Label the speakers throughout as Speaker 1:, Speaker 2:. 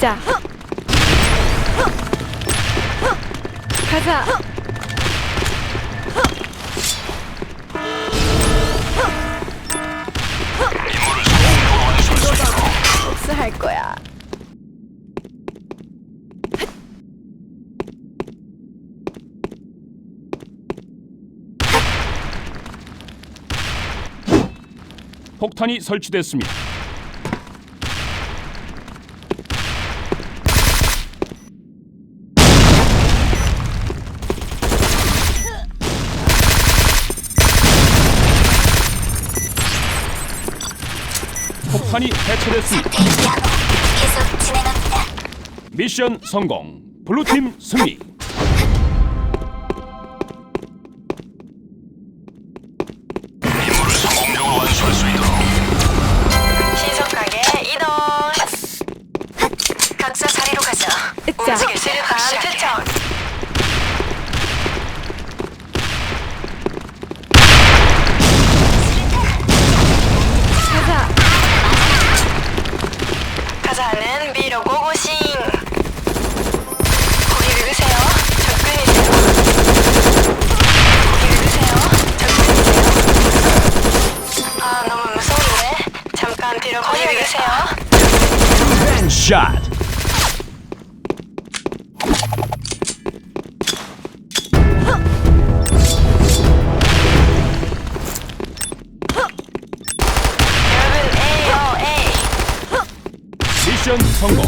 Speaker 1: 자. 가자. 복수할 거야.
Speaker 2: 폭탄이 설치됐습니다. 폭탄이 해체됐습니다.
Speaker 3: 계속 진행합니다.
Speaker 2: 미션 성공. 블루팀 승리.
Speaker 4: 긁으세요.
Speaker 2: 샷.
Speaker 4: 여러분 A.
Speaker 2: 미션 성공.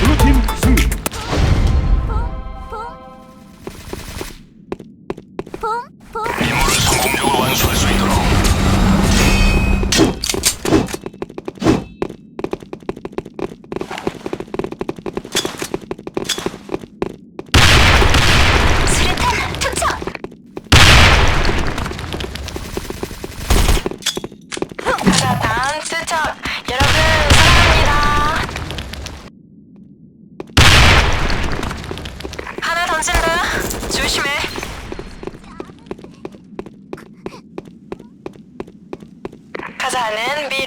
Speaker 2: 블루팀 승리.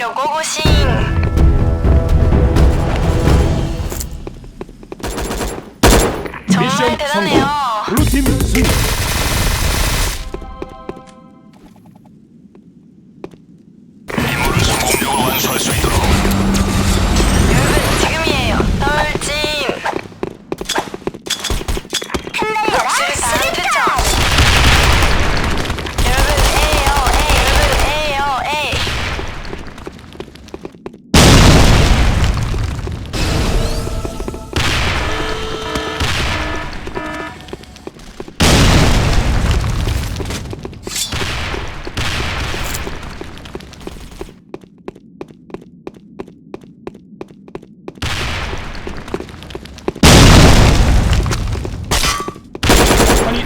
Speaker 4: 미로 고고싱. 정말
Speaker 2: 미션
Speaker 4: 대단해요.
Speaker 2: 성공. 블루팀 승리.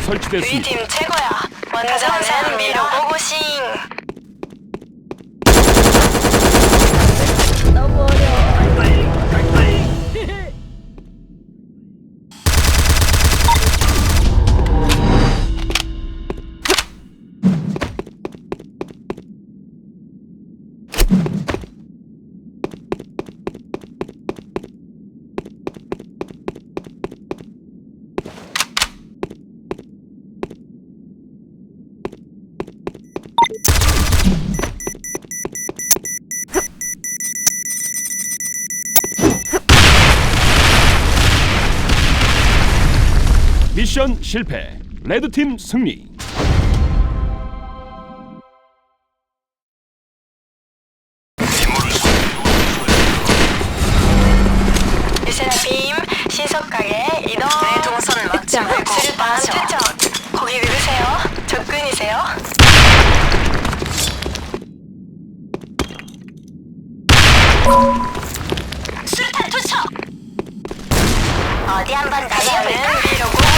Speaker 4: 우리
Speaker 2: 설치됐습니다.
Speaker 4: 팀 최고야. 원자는 미로 고고싱.
Speaker 1: 너무 어려
Speaker 2: 미션 실패. 레드팀 승리.
Speaker 4: 유세라핌 신속하게 이동. 내 동선 맞지
Speaker 1: 으쌰.
Speaker 4: 말고 수류탄 투척. 고기 긁으세요. 접근이세요.
Speaker 3: 수류탄 투척. 어디 한번 날려볼까?
Speaker 4: 고고싱.